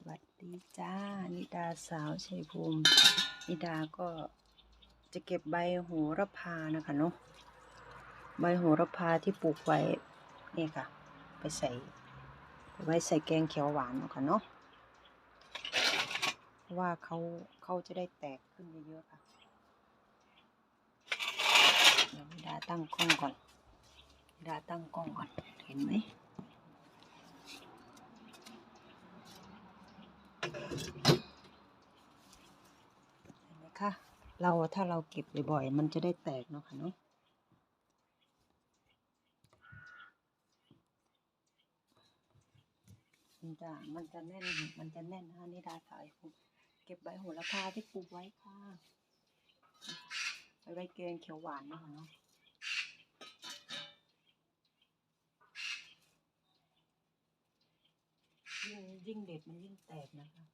สวัสดีจ้า นิดาสาวชัยภูมิ นิดาก็จะเก็บใบโหระพานะคะเนาะ ใบโหระพาที่ปลูกไว้นี่ค่ะ ไปใส่ไปไว้ใส่แกงเขียวหวานนะคะเนาะเพราะว่าเขาเขาจะได้แตกขึ้นเยอะๆค่ะ เดี๋ยวนิดาตั้งกล้องก่อนนิดาตั้งกล้องก่อน เห็นไหม เห็นไหมคะ เราถ้าเราเก็บบ่อยๆ มันจะได้แตกเนาะค่ะเนาะมันจะมันจะแน่น มันจะแน่นฮะนี่ดาสายผมเก็บใบโหระพาที่ปลูกไว้ค่ะไปไว้แกงเขียวหวานเนาะค่ะเนาะยิ่งยิ่งเด็ดมันยิ่งแตกนะคะ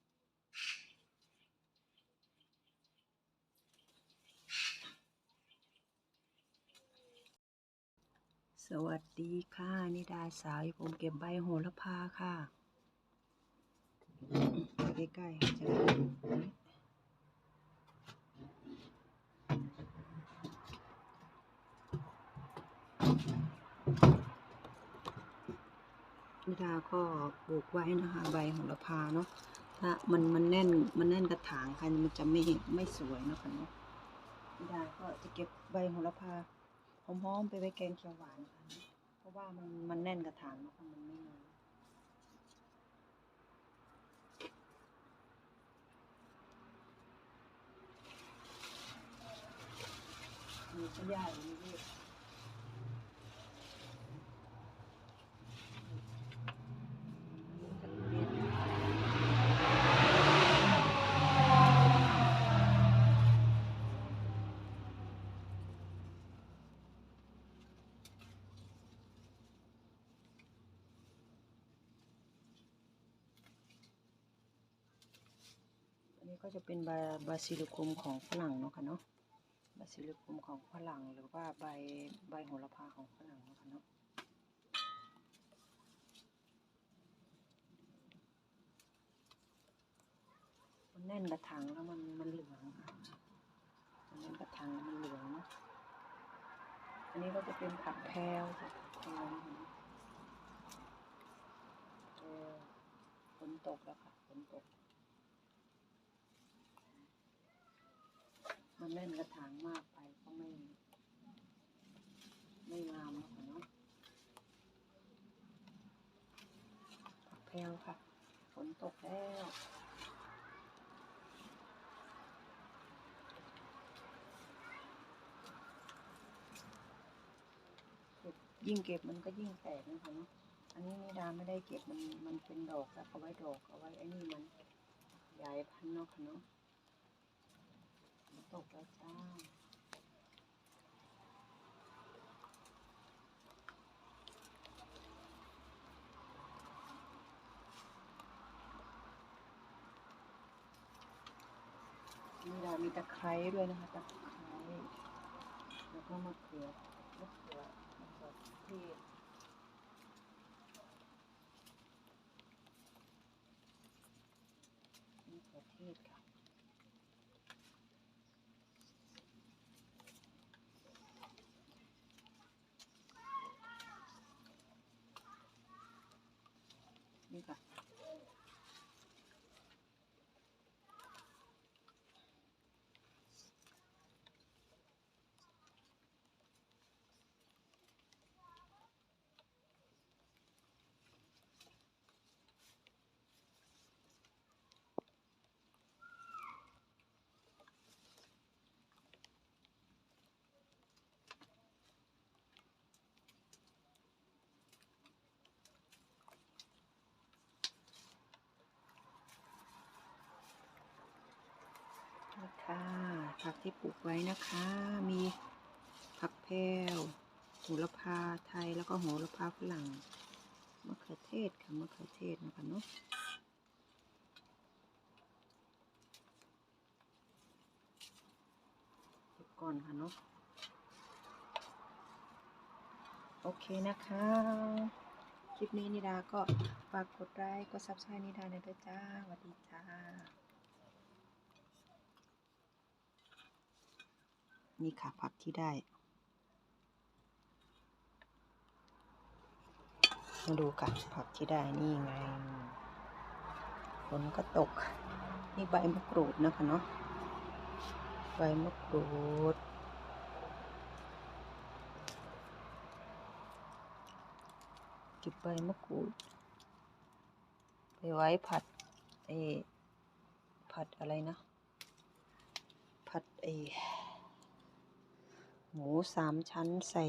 วัสดีค่ะ นิดาสาวผมเก็บใบโหระพาค่ะใกล้ๆจะนิดาก็ปลูกไว้นะคะ ใบโหระพาเนาะถ้ามันมันแน่นมันแน่นกระถางค่ะมันจะไม่ไม่สวยเนาะค่ะเนาะนิดาก็จะเก็บใบโหระพา หอมๆไปไว้แกงเขียวหวานค่ะเพราะว่ามันมันแน่นกระถางแล้วค่ะมันไม่น้อยมีขยะอยู่นี่ ก็จะเป็นบาบาซิลิคุมของฝรั่งเนาะค่ะเนาะบาซิลิคุมของฝรั่งหรือว่าใบใบโหระพาของฝรั่งเนาะค่ะเนาะมันแน่นกระถางแล้วมันมันเหลืองค่ะมันแน่นกระถางแล้วมันเหลืองเนอะอันนี้ก็จะเป็นผักแพรวค่ะผักแพรวนะคะเออฝนตกแล้วค่ะฝนตก มันแน่นกระถางมากไปก็ไม่ ไม่งามแล้วค่ะเนาะผักแพรวค่ะ ฝนตกแล้วเก็บยิ่งเก็บมันก็ยิ่งแตกนะคะเนาะ อันนี้นิดาไม่ได้เก็บมันมันเป็นดอกแล้วเอาไว้ดอกเอาไว้ไอ้นี่มันใหญ่พันเนาะค่ะเนาะ ตกแล้วจ้านี่เรามีตะไคร้ด้วยนะคะตะไคร้แล้วก็มะเขือมะเขือมะเขือเทศมะเขือเทศค่ะนี่ค่ะ นี่ค่ะ ผักที่ปลูกไว้นะคะ มีผักแพรวโหระพาไทยแล้วก็โหระพาฝรั่งมะเขือเทศค่ะมะเขือเทศนะคะเนาะเก็บก่อนค่ะเนาะโอเคนะคะ คลิปนี้นิดาก็ฝากกดไลค์กดซับสไครต์นิดาในอยด้วยจ้าสวัสดีจ้า นี่ค่ะผักที่ได้ มาดูกันผักที่ได้นี่ไงฝนก็ตก นี่ใบมะกรูดนะคะเนาะใบมะกรูดเก็บใบมะกรูด ไปไว้ผัดเอผัดอะไรนะ ผัดเออ หมูสามชั้นใส่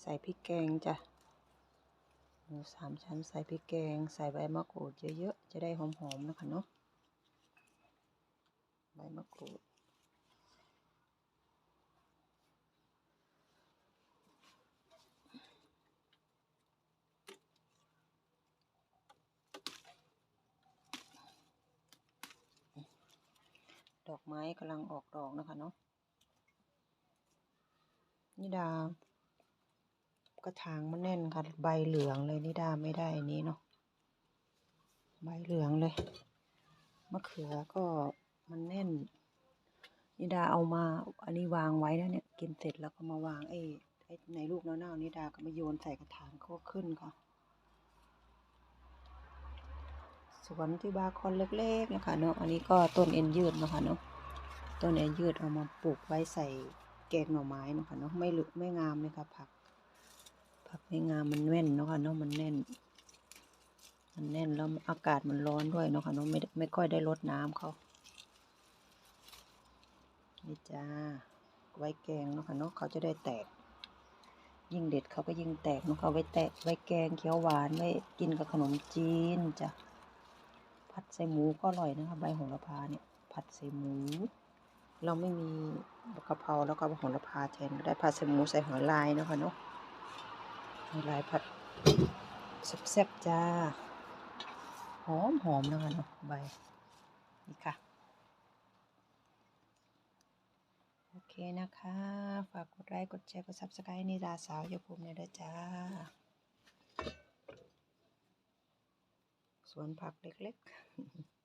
ใส่พริกแกงจ้ะ หมูสามชั้นใส่พริกแกง ใส่ใบมะกรูดเยอะๆ จะได้หอมๆนะคะเนาะ ใบมะกรูด ดอกไม้กำลังออกดอกนะคะเนาะ นิดา กระถางมันแน่นค่ะใบเหลืองเลยนิดาไม่ได้อันนี้เนาะใบเหลืองเลยมะเขือก็มันแน่น นิดาเอามา อันนี้วางไว้แล้วเนี่ย กินเสร็จแล้วก็มาวางไอ้ไอ้ในลูกเน่าๆนิดาก็มาโยนใส่กระถางก็ขึ้นค่ะสวนที่บาคอนเล็กๆนะคะเนาะ อันนี้ก็ต้นเอ็นยืดนะคะเนาะ ต้นเอ็นยืดเอามาปลูกไว้ใส่ แกงหน่อไม้นะคะเนาะไม่หลึกไม่งามเลยค่ะผัก ผักไม่งามมันแน่นเนาะค่ะเนาะมันแน่น มันแน่นแล้วอากาศมันร้อนด้วยเนาะค่ะเนาะไม่ไม่ค่อยได้รดน้ำเขานี่จ้าไว้แกงเนาะค่ะเนาะเขาจะได้แตก ยิ่งเด็ดเขาก็ยิ่งแตกเนาะเขาไว้แตกไว้แกงเขียวหวานไว้กินกับขนมจีนจ้ะผัดใส่หมูก็อร่อยนะคะใบโหระพาเนี่ยผัดใส่หมู เราไม่มีกะเพราแล้วก็โหระพาแทนได้ผัดใส่หมูใส่หอยลายนะคะเนาะหอยลายผัดแซ่บๆจ้าหอมหอมนะคะเนาะใบนี่ค่ะโอเคนะคะ ฝากกดไลค์กดแชร์กดซับสไครต์นิดาสาวยาภูมิเนี่ยด้วยจ้าสวนผักเล็กๆ